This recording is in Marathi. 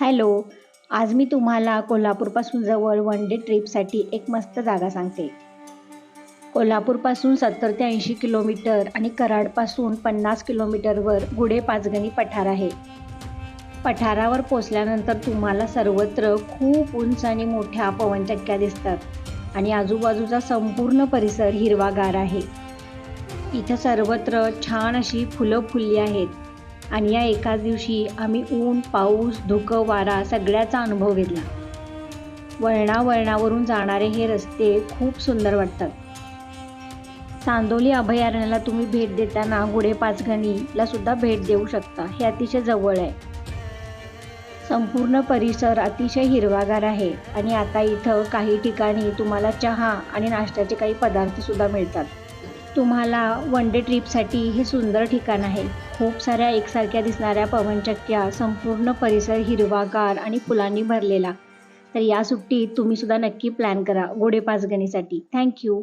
हॅलो आज मी तुम्हाला कोल्हापूरपासून जवळ वन डे ट्रिपसाठी एक मस्त जागा सांगते. कोल्हापूरपासून सत्तर ते ऐंशी किलोमीटर आणि कराडपासून पन्नास किलोमीटरवर गुढे पाचगणी पठार आहे. पठारावर पोचल्यानंतर तुम्हाला सर्वत्र खूप उंच आणि मोठ्या पवनचक्क्या दिसतात आणि आजूबाजूचा संपूर्ण परिसर हिरवागार आहे. इथं सर्वत्र छान अशी फुलं फुलली आहेत. आणि या एकाच दिवशी आम्ही ऊन पाऊस धुकं वारा सगळ्याचा अनुभव घेतला. वळणावळणावरून जाणारे हे रस्ते खूप सुंदर वाटतात. चांदोली अभयारण्याला तुम्ही भेट देताना गुढे पाचगणीला सुद्धा भेट देऊ शकता. हे अतिशय जवळ आहे. संपूर्ण परिसर अतिशय हिरवागार आहे आणि आता इथं काही ठिकाणी तुम्हाला चहा आणि नाश्त्याचे काही पदार्थ सुद्धा मिळतात. तुम्हाला वन डे ट्रिपसाठी हे सुंदर ठिकाण आहे. खूप साऱ्या एकसारख्या दिसणाऱ्या पवनचक्क्या संपूर्ण परिसर हिरवागार आणि फुलांनी भरलेला. तर या सुट्टीत तुम्ही सुद्धा नक्की प्लॅन करा गोडे पाचगणीसाठी थँक्यू